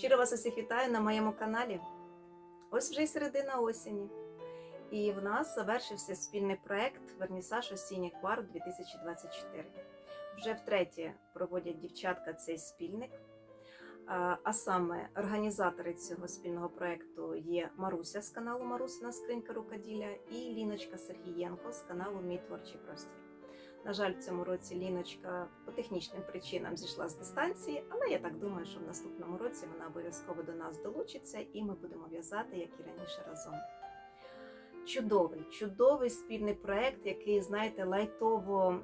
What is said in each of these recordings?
Щиро вас усіх вітаю на моєму каналі. Ось вже й середина осені. І в нас завершився спільний проект Вернісаж осінніх бар 2024. Вже втретє проводять дівчатка цей спільник. А саме організатори цього спільного проекту є Маруся з каналу Марусина Скринька Рукоділля і Ліночка Сергієнко з каналу Мій творчий простір. На жаль, в цьому році Ліночка по технічним причинам зійшла з дистанції, але я так думаю, що в наступному році вона обов'язково до нас долучиться і ми будемо в'язати, як і раніше разом. Чудовий, чудовий спільний проект, який, знаєте, лайтово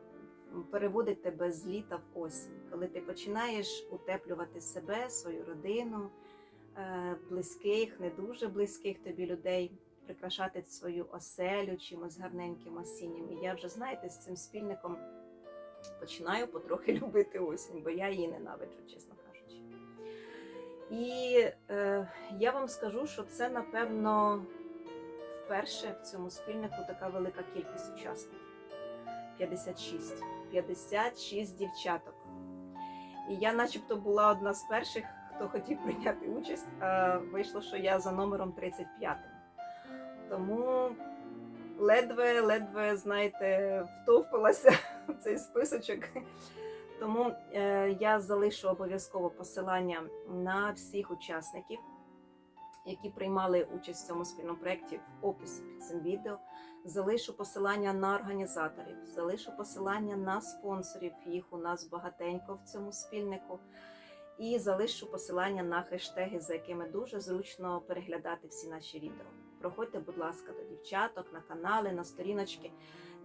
переводить тебе з літа в осінь, коли ти починаєш утеплювати себе, свою родину, е, близьких, не дуже близьких тобі людей прикрашати свою оселю чимось гарненьким осіннім. І я вже, знаєте, з цим спільником починаю потрохи любити осінь, бо я її ненавиджу, чесно кажучи. І е, я вам скажу, що це, напевно, вперше в цьому спільнику така велика кількість учасників 56. 56 дівчаток. І я, начебто, була одна з перших, хто хотів прийняти участь, вийшло, що я за номером 35. Тому ледве-ледве, знаєте, втовпилася в цей списочок. Тому е, я залишу обов'язково посилання на всіх учасників, які приймали участь в цьому спільному проєкті в описі під цим відео. Залишу посилання на організаторів, залишу посилання на спонсорів. Їх у нас багатенько в цьому спільнику. І залишу посилання на хештеги, за якими дуже зручно переглядати всі наші відео. Проходьте, будь ласка, до дівчаток на канали, на сторіночки.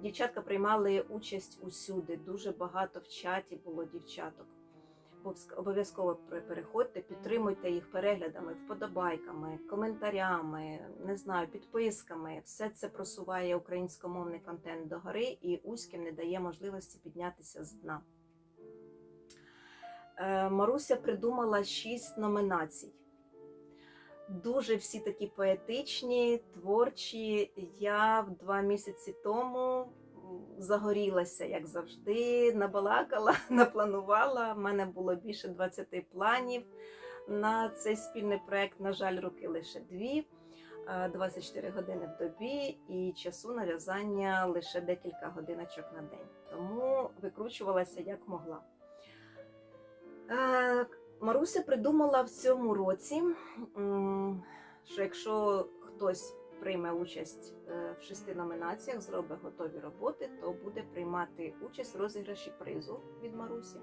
Дівчатка приймали участь усюди. Дуже багато в чаті було дівчаток. Обов'язково переходьте, підтримуйте їх переглядами, вподобайками, коментарями, не знаю, підписками. Все це просуває українськомовний контент догори і Уським не дає можливості піднятися з дна. Е, Маруся придумала шість номінацій. Дуже всі такі поетичні, творчі. Я два місяці тому загорілася, як завжди, набалакала, напланувала. У мене було більше 20 планів на цей спільний проект. На жаль, руки лише дві, 24 години в добі і часу на в'язання лише декілька годиночок на день. Тому викручувалася як могла. Маруся придумала в цьому році, що якщо хтось прийме участь в шести номінаціях, зробить готові роботи, то буде приймати участь в розіграші призу від Марусі.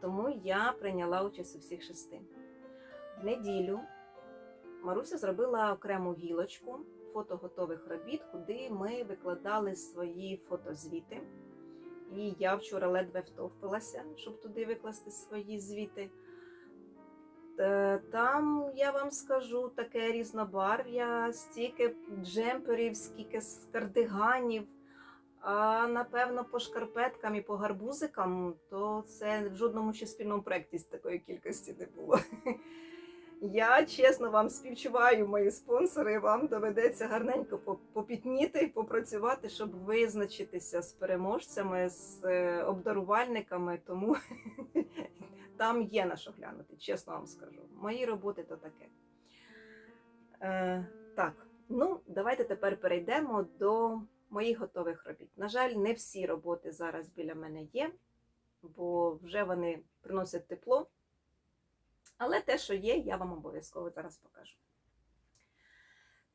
Тому я прийняла участь у всіх шести. В неділю Маруся зробила окрему гілочку фото готових робіт, куди ми викладали свої фотозвіти. І я вчора ледве втовпилася, щоб туди викласти свої звіти. Там, я вам скажу, таке різнобарв'я, стільки джемперів, скільки кардиганів. А напевно, по шкарпеткам і по гарбузикам, то це в жодному ще спільному проєкті з такої кількості не було. Я чесно вам співчуваю, мої спонсори. Вам доведеться гарненько попітніти, попрацювати, щоб визначитися з переможцями, з обдарувальниками. Тому там є на що глянути, чесно вам скажу. Мої роботи то таке. Е, Так, ну давайте тепер перейдемо до моїх готових робіт. На жаль, не всі роботи зараз біля мене є, бо вже вони приносять тепло. Але те, що є, я вам обов'язково зараз покажу.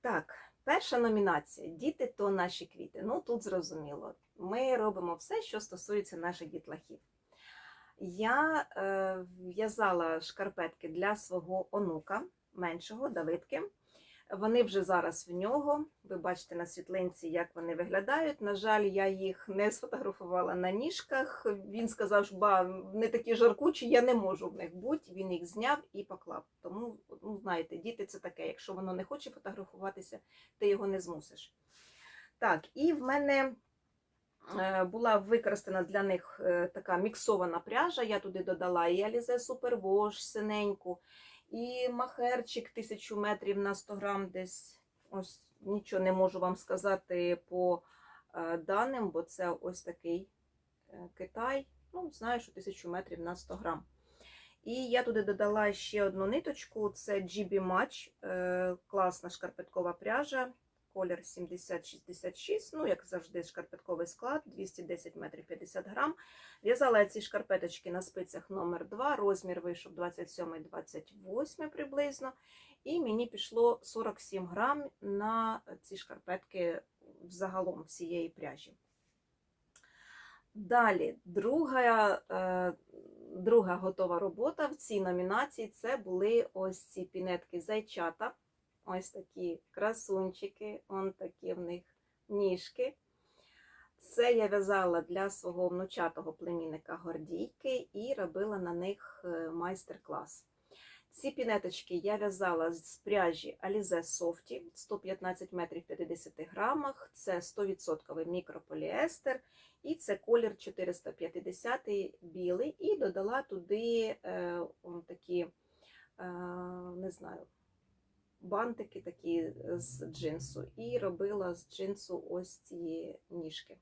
Так, перша номінація Діти то наші квіти. Ну, тут зрозуміло. Ми робимо все, що стосується наших дітлахів. Я е, в'язала шкарпетки для свого онука меншого Давидки. Вони вже зараз в нього. Ви бачите на світлинці, як вони виглядають. На жаль, я їх не сфотографувала на ніжках. Він сказав, що ба, не такі жаркучі, я не можу в них бути. Він їх зняв і поклав. Тому, ну, знаєте, діти це таке. Якщо воно не хоче фотографуватися, ти його не змусиш. Так, і в мене е, була використана для них е, така міксована пряжа. Я туди додала і Alize Superwash синеньку. І махерчик 1000 метрів на 100 грам десь. Ось нічого не можу вам сказати по е, даним, бо це ось такий е, Китай. Ну, знаю, що 1000 метрів на 100 грам. І я туди додала ще одну ниточку: це GB Match, е, класна шкарпеткова пряжа, колір 7066. Ну, як завжди, шкарпетковий склад, 210 метрів 50 грам. В'язала ці шкарпеточки на спицях номер 2 розмір вийшов 27-28 приблизно. І мені пішло 47 грам на ці шкарпетки взагалом всієї пряжі. Далі, друга, е, друга готова робота в цій номінації це були ось ці пінетки зайчата. Ось такі красунчики, он такі в них ніжки. Це я в'язала для свого внучатого племінника Гордійки і робила на них е, майстер-клас. Ці пінеточки я в'язала з пряжі Alize Softy 115 метрів 50 грамах. Це 100% мікрополіестер. І це колір 450 білий. І додала туди е, такі, е, не знаю, бантики такі з джинсу. І робила з джинсу ось ці ніжки.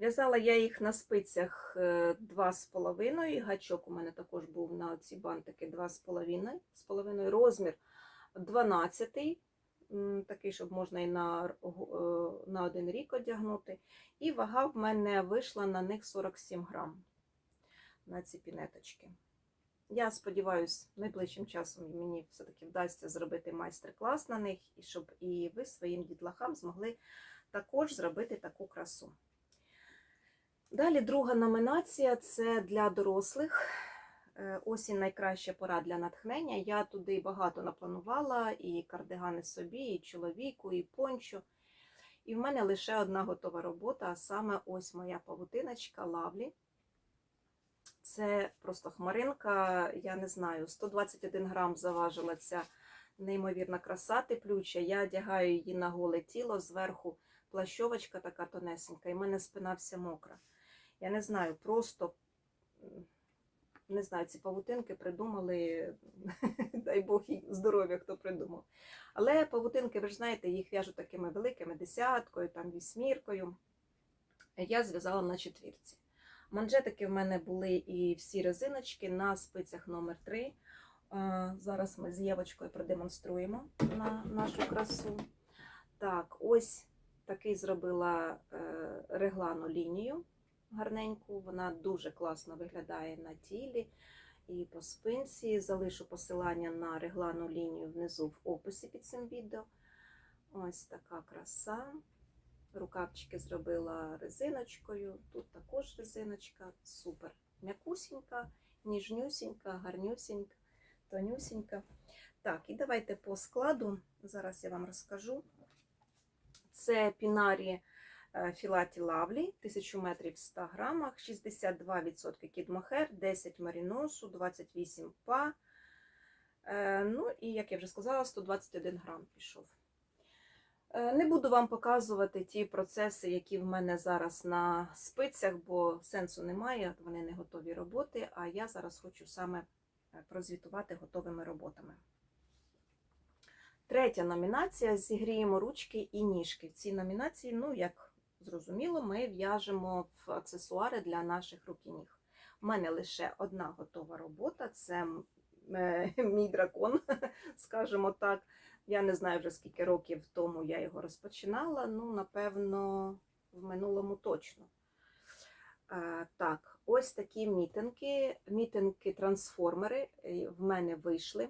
В'язала я їх на спицях 2,5. Гачок у мене також був на ці бантики 2,5. Розмір 12 такий, щоб можна і на, е, на один рік одягнути. І вага в мене вийшла на них 47 грам на ці пінеточки. Я сподіваюся, найближчим часом мені все-таки вдасться зробити майстер-клас на них, і щоб і ви своїм дітлахам змогли також зробити таку красу. Далі друга номінація це для дорослих. Е, Осінь найкраща пора для натхнення. Я туди багато напланувала і кардигани собі, і чоловіку, і пончо. І в мене лише одна готова робота, а саме ось моя павутиночка Лавлі. Це просто хмаринка, я не знаю, 121 грам заважила ця неймовірна краса теплюча. Я одягаю її на голе тіло, зверху плащовочка така тонесенька, і в мене спина вся мокра. Я не знаю, просто не знаю, ці павутинки придумали, дай Бог їй здоров'я, хто придумав. Але павутинки, ви ж знаєте, їх в'яжуть такими великими десяткою, там вісьміркою. Я зв'язала на четвірці. Манжетики в мене були і всі резиночки на спицях номер 3 Зараз ми з Євочкою продемонструємо на нашу красу. Так, ось такий зробила е, реглану лінію гарненьку. Вона дуже класно виглядає на тілі і по спинці. Залишу посилання на реглану лінію внизу в описі під цим відео. Ось така краса. Рукавчики зробила резиночкою. Тут також резиночка. Супер. М'якусінька, ніжнюсінька, гарнюсінька, тонюсінька. Так, і давайте по складу. Зараз я вам розкажу. Це пінарі е, Філаті Лавлі, 1000 метрів в 100 грамах, 62% кідмохер, 10 маріносу, 28 па. Е, Ну і, як я вже сказала, 121 грам пішов. Е, Не буду вам показувати ті процеси, які в мене зараз на спицях, бо сенсу немає, вони не готові роботи, а я зараз хочу саме е, прозвітувати готовими роботами. Третя номінація зігріємо ручки і ніжки. В цій номінації, ну, як зрозуміло, ми в'яжемо в аксесуари для наших рук і ніг. У мене лише одна готова робота це е, мій дракон, скажімо так. Я не знаю вже скільки років тому я його розпочинала, ну, напевно, в минулому точно. Е, Так, ось такі мітинки, мітинки-трансформери е, в мене вийшли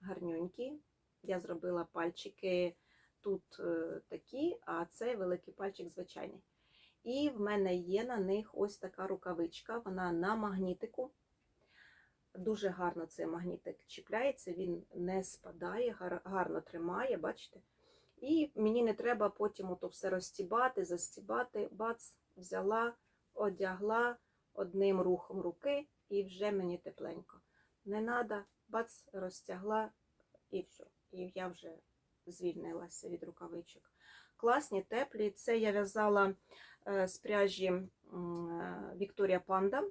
гарнюнькі. Я зробила пальчики тут е, такі, а цей великий пальчик звичайний. І в мене є на них ось така рукавичка, вона на магнітику. Дуже гарно цей магнітик чіпляється, він не спадає, гарно тримає, бачите? І мені не треба потім ото все розстібати, застібати. Бац, взяла, одягла одним рухом руки і вже мені тепленько. Не треба, бац, розтягла і все. І я вже звільнилася від рукавичок. Класні, теплі. Це я в'язала е, з пряжі е, Вікторія Панда,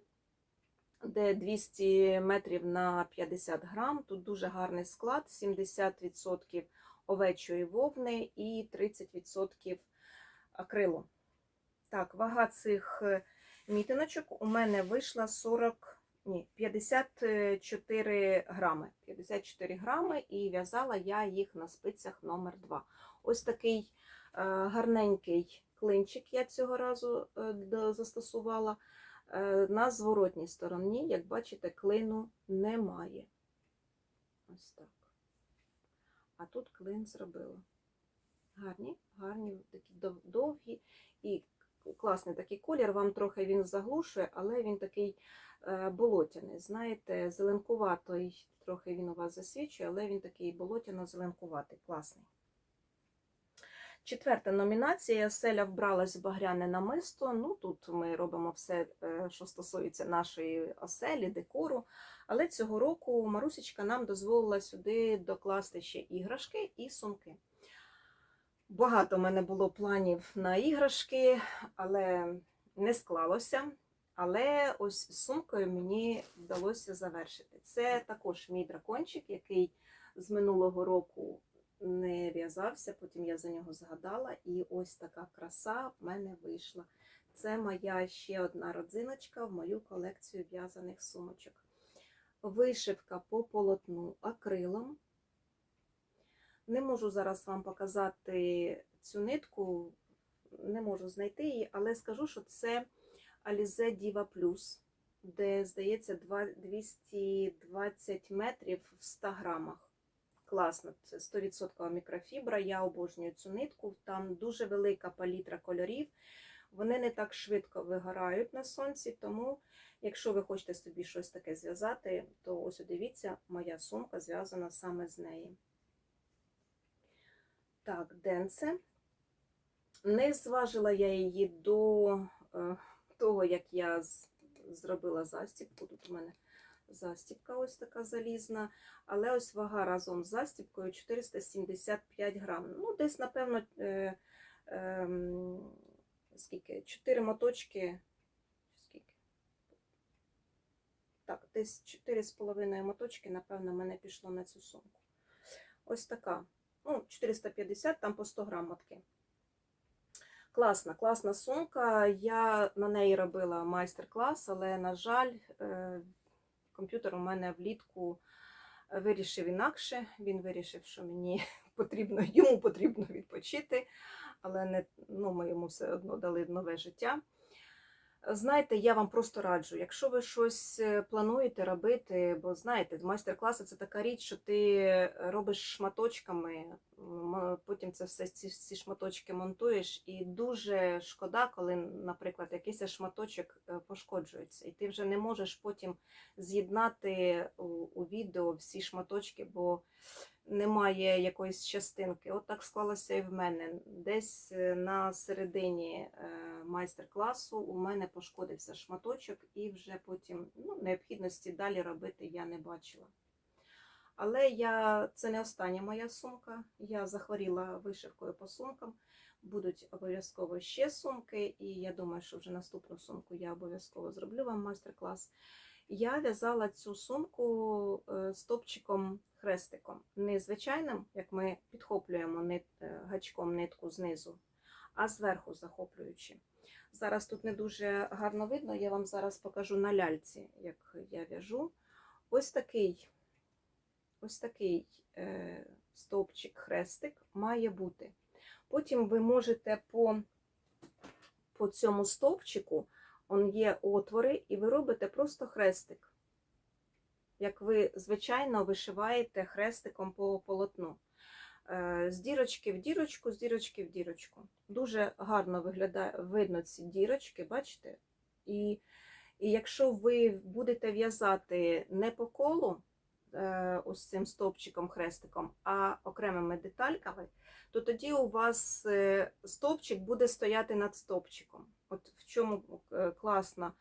де 200 метрів на 50 грам. Тут дуже гарний склад: 70% овечої вовни і 30% акрилу. Так, вага цих е, мітиночок у мене вийшла 40, ні, 54 грами. 54 грами і в'язала я їх на спицях номер 2. Ось такий е, гарненький клинчик я цього разу е, застосувала. Е, на зворотній стороні, як бачите, клину немає. Ось так. А тут клин зробила. Гарні, гарні, такі довгі і класний такий колір. Вам трохи він заглушує, але він такий е, болотяний. Знаєте, зеленкуватий, трохи він у вас засвічує, але він такий болотяно-зеленкуватий, класний. Четверта номінація Селя вбралась в багряне намисто. Ну, тут ми робимо все, е, що стосується нашої оселі, декору. Але цього року Марусечка нам дозволила сюди докласти ще іграшки і сумки. Багато в мене було планів на іграшки, але не склалося. Але ось сумкою мені вдалося завершити. Це також мій дракончик, який з минулого року не в'язався, потім я за нього згадала, і ось така краса в мене вийшла. Це моя ще одна родзиночка в мою колекцію в'язаних сумочок. Вишивка по полотну акрилом. Не можу зараз вам показати цю нитку, не можу знайти її, але скажу, що це Alize Diva Plus, де, здається, 220 метрів в 100 грамах. Класно, це 100% мікрофібра. Я обожнюю цю нитку. Там дуже велика палітра кольорів. Вони не так швидко вигорають на сонці, тому, якщо ви хочете собі щось таке зв'язати, то ось дивіться, моя сумка зв'язана саме з неї. Так, денце. Не зважила я її до е, того, як я зробила застібку. Тут у мене застібка ось така залізна. Але ось вага разом з застібкою 475 грам. Ну, десь, напевно, е, е, скільки? 4 моточки. Скільки? Так, десь 4,5 моточки, напевно, мене пішло на цю сумку. Ось така. Ну, 450, там по 100 грам мотки. Класна, класна сумка. Я на неї робила майстер-клас, але, на жаль, е, комп'ютер у мене влітку вирішив інакше. Він вирішив, що мені потрібно, йому потрібно відпочити, але не, ну, ми йому все одно дали нове життя. Знаєте, я вам просто раджу, якщо ви щось е, плануєте робити, бо знаєте, майстер-класи це така річ, що ти робиш шматочками, потім це все ці, ці шматочки монтуєш, і дуже шкода, коли, наприклад, якийсь шматочок е, пошкоджується, і ти вже не можеш потім з'єднати у, у відео всі шматочки, бо немає якоїсь частинки. От так склалося і в мене. Десь е, на середині е, майстер-класу у мене пошкодився шматочок, і вже потім ну, необхідності далі робити я не бачила. Але я, це не остання моя сумка. Я захворіла вишивкою по сумкам. Будуть обов'язково ще сумки, і я думаю, що вже наступну сумку я обов'язково зроблю вам майстер-клас. Я в'язала цю сумку е, стопчиком хрестиком. Не звичайним, як ми підхоплюємо нит, е, гачком нитку знизу, а зверху захоплюючи. Зараз тут не дуже гарно видно, я вам зараз покажу на ляльці, як я в'яжу. Ось такий, ось такий е, стовпчик-хрестик має бути. Потім ви можете по, по цьому стовпчику он є отвори, і ви робите просто хрестик. Як ви, звичайно, вишиваєте хрестиком по полотну. Е, З дірочки в дірочку, з дірочки в дірочку. Дуже гарно виглядає, видно ці дірочки, бачите? І, і якщо ви будете в'язати не по колу, е, ось цим стовпчиком, хрестиком, а окремими детальками, то тоді у вас е, стовпчик буде стояти над стовпчиком. От в чому класна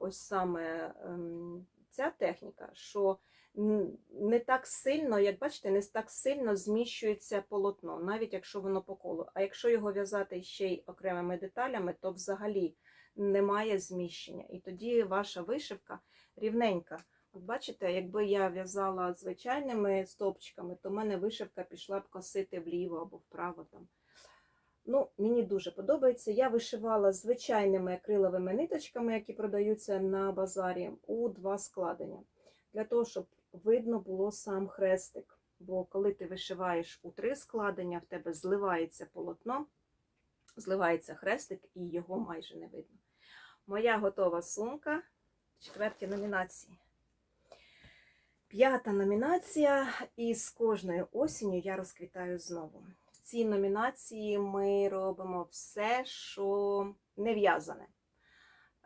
ось саме ем, ця техніка, що не так сильно, як бачите, не так сильно зміщується полотно, навіть якщо воно по колу. А якщо його в'язати ще й окремими деталями, то взагалі немає зміщення. І тоді ваша вишивка рівненька. От бачите, якби я в'язала звичайними стовпчиками, то в мене вишивка пішла б косити вліво або вправо там. Ну, мені дуже подобається. Я вишивала звичайними акриловими ниточками, які продаються на базарі, у два складення. Для того, щоб видно було сам хрестик. Бо коли ти вишиваєш у три складення, в тебе зливається полотно, зливається хрестик і його майже не видно. Моя готова сумка. Четверті номінації. П'ята номінація, і з кожною осінню я розквітаю знову. В цій номінації ми робимо все, що не в'язане.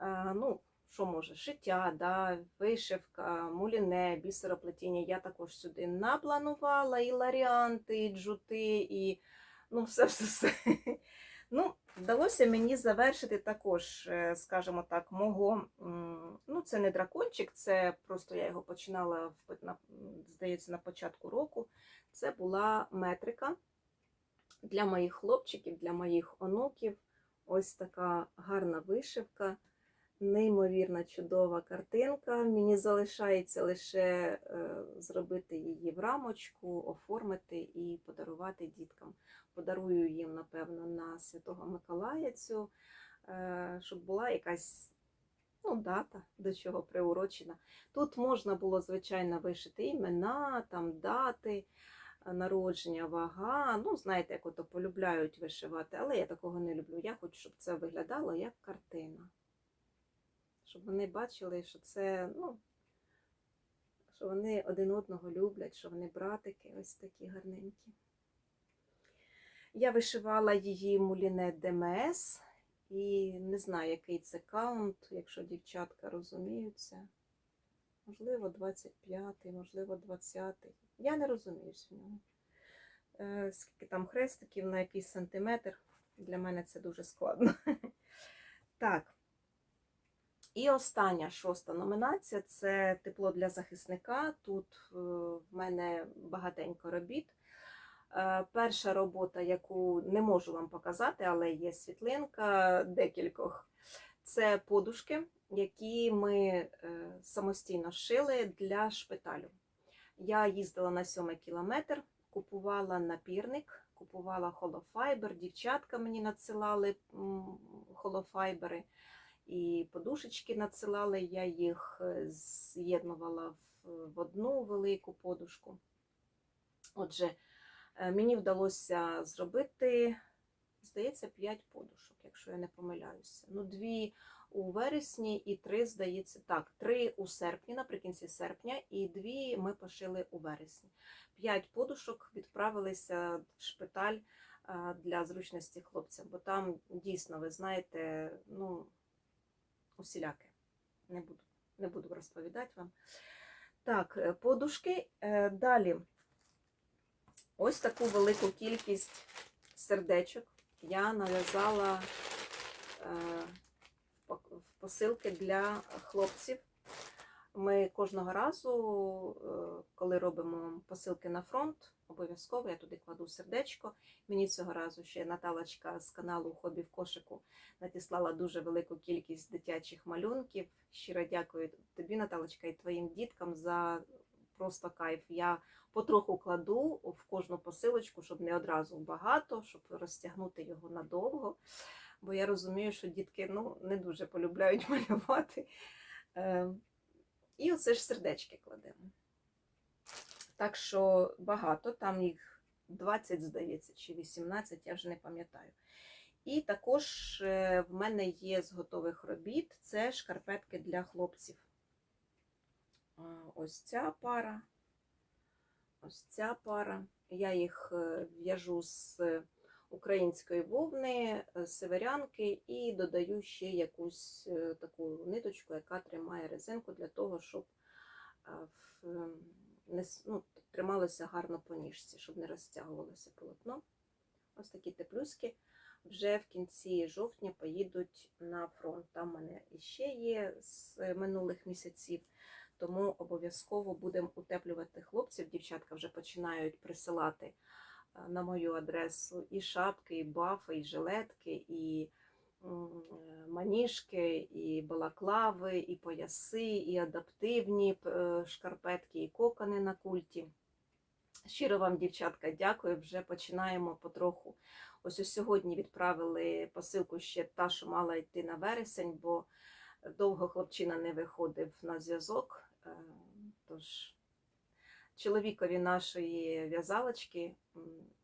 Е, Ну, що може, шиття, да, вишивка, муліне, бісероплетіння. Я також сюди напланувала і ларіанти, і джути, і ну, все-все-все. Ну, вдалося мені завершити також, е, скажімо так, мого. Ну, це не дракончик, це просто я його починала, здається, на початку року. Це була метрика для моїх хлопчиків, для моїх онуків. Ось така гарна вишивка, неймовірно чудова картинка. Мені залишається лише е, зробити її в рамочку, оформити і подарувати діткам. Подарую їм, напевно, на Святого Миколая цю, е, щоб була якась ну, дата, до чого приурочена. Тут можна було, звичайно, вишити імена, там дати народження, вага. Ну, знаєте, як ото полюбляють вишивати, але я такого не люблю. Я хочу, щоб це виглядало як картина. Щоб вони бачили, що це, ну, що вони один одного люблять, що вони братики ось такі гарненькі. Я вишивала її муліне ДМС, і не знаю, який це каунт, якщо дівчатка розуміються. Можливо, 25-й, можливо, 20-й. Я не розуміюсь в ньому. Е, Скільки там хрестиків на якийсь сантиметр. Для мене це дуже складно. Так. І остання шоста номінація це тепло для захисника. Тут е, в мене багатенько робіт. Е, Перша робота, яку не можу вам показати, але є світлинка декількох. Це подушки, які ми самостійно шили для шпиталю. Я їздила на сьомий кілометр, купувала напірник, купувала холофайбер. Дівчатка мені надсилали холофайбери і подушечки надсилали. Я їх е, з'єднувала в- в одну велику подушку. Отже, Е, Мені вдалося зробити, здається, 5 подушок, якщо я не помиляюся. Ну, дві у вересні і три, здається, так, три у серпні, наприкінці серпня, і дві ми пошили у вересні. П'ять подушок відправилися в шпиталь для зручності хлопцям, бо там дійсно, ви знаєте, ну, усіляке. Не буду, не буду розповідати вам. Так, е, подушки. Е, Далі ось таку велику кількість сердечок я нав'язала е, в посилки для хлопців. Ми кожного разу, е, коли робимо посилки на фронт, обов'язково я туди кладу сердечко. Мені цього разу ще Наталочка з каналу Хобі в кошику надіслала дуже велику кількість дитячих малюнків. Щиро дякую тобі, Наталочка, і твоїм діткам за просто кайф. Я потроху кладу в кожну посилочку, щоб не одразу багато, щоб розтягнути його надовго. Бо я розумію, що дітки ну, не дуже полюбляють малювати. Е, І оце ж сердечки кладемо. Так що багато, там їх 20, здається, чи 18, я вже не пам'ятаю. І також е, в мене є з готових робіт це шкарпетки для хлопців. Ось ця пара. Ось ця пара. Я їх е, в'яжу з української вовни, е, северянки і додаю ще якусь е, таку ниточку, яка тримає резинку для того, щоб ем, ну, трималося гарно по ніжці, щоб не розтягувалося полотно. Ось такі теплюськи вже в кінці жовтня поїдуть на фронт. Там в мене іще є з минулих місяців. Тому обов'язково будемо утеплювати хлопців. Дівчатка вже починають присилати е, на мою адресу і шапки, і бафи, і жилетки, і е, маніжки, і балаклави, і пояси, і адаптивні е, шкарпетки, і кокони на культі. Щиро вам, дівчатка, дякую. Вже починаємо потроху. Ось ось сьогодні відправили посилку ще та, що мала йти на вересень, бо довго хлопчина не виходив на зв'язок. Е, Тож чоловікові нашої в'язалочки,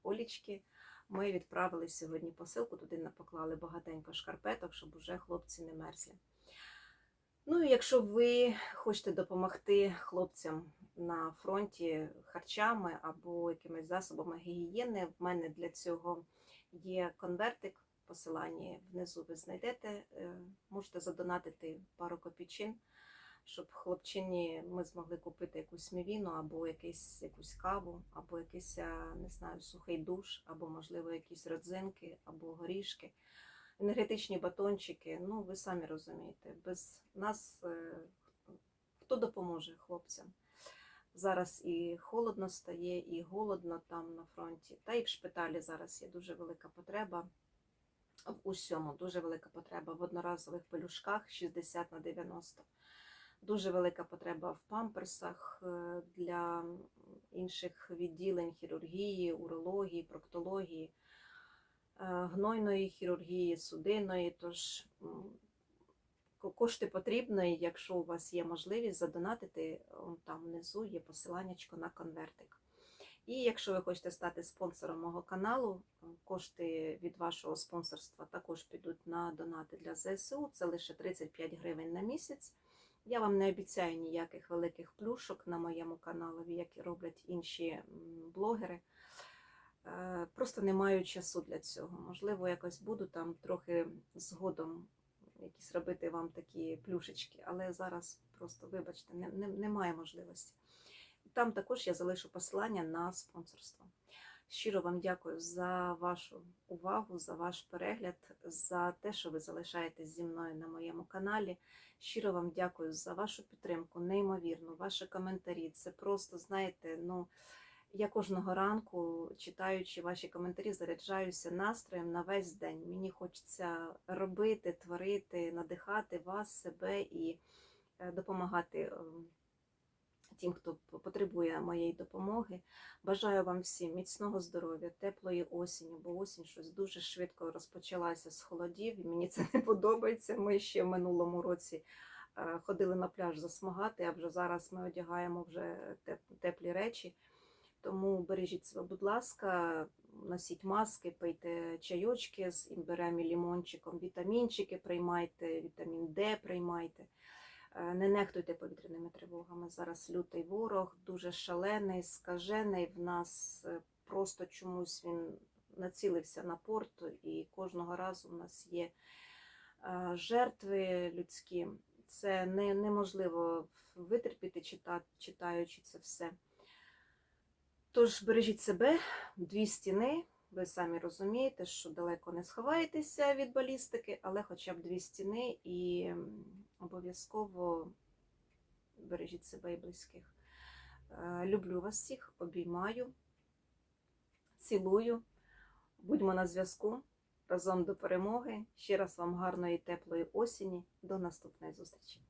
Олічки, ми відправили сьогодні посилку. Туди на- поклали багатенько шкарпеток, щоб уже хлопці не мерзли. Ну і якщо ви хочете допомогти хлопцям на фронті харчами або якимись засобами гігієни, в мене для цього є конвертик. Посилання внизу ви знайдете. Е, Можете задонатити пару копійчин, щоб хлопчині ми змогли купити якусь мівіну, або якийсь, якусь каву, або якийсь, не знаю, сухий душ, або, можливо, якісь родзинки, або горішки енергетичні батончики. Ну, ви самі розумієте, без нас е, хто допоможе хлопцям? Зараз і холодно стає, і голодно там на фронті, та і в шпиталі зараз є дуже велика потреба. В усьому дуже велика потреба в одноразових пелюшках 60 на 90. Дуже велика потреба в памперсах е, для інших відділень хірургії, урології, проктології е, гнойної хірургії, судинної. Тож кошти потрібні, якщо у вас є можливість задонатити, он там внизу є посиланнячко на конвертик. І якщо ви хочете стати спонсором мого каналу, кошти від вашого спонсорства також підуть на донати для ЗСУ. Це лише 35 гривень на місяць. Я вам не обіцяю ніяких великих плюшок на моєму каналі, як і роблять інші блогери. Е, Просто не маю часу для цього. Можливо, якось буду там трохи згодом якісь робити вам такі плюшечки, але зараз просто, вибачте, не, не, немає можливості. Там також я залишу посилання на спонсорство. Щиро вам дякую за вашу увагу, за ваш перегляд, за те, що ви залишаєтесь зі мною на моєму каналі. Щиро вам дякую за вашу підтримку, неймовірно, ваші коментарі. Це просто, знаєте, ну. Я кожного ранку, читаючи ваші коментарі, заряджаюся настроєм на весь день. Мені хочеться робити, творити, надихати вас, себе і е, допомагати е, тим, хто потребує моєї допомоги. Бажаю вам всім міцного здоров'я, теплої осені, бо осінь щось дуже швидко розпочалася з холодів, і мені це не подобається. Ми ще в минулому році е, ходили на пляж засмагати, а вже зараз ми одягаємо вже теплі речі. Тому бережіть себе, будь ласка, носіть маски, пийте чайочки з імбирем і лімончиком, вітамінчики приймайте, вітамін Д приймайте. Е, Не нехтуйте повітряними тривогами. Зараз лютий ворог, дуже шалений, скажений. В нас е, просто чомусь він націлився на порт, і кожного разу в нас є е, жертви людські. Це не, неможливо витерпіти, чита- читаючи це все. Тож бережіть себе, дві стіни. Ви самі розумієте, що далеко не сховаєтеся від балістики, але хоча б дві стіни і обов'язково бережіть себе і близьких. Е, Люблю вас всіх, обіймаю, цілую. Будьмо на зв'язку. Разом до перемоги. Ще раз вам гарної теплої осені. До наступної зустрічі.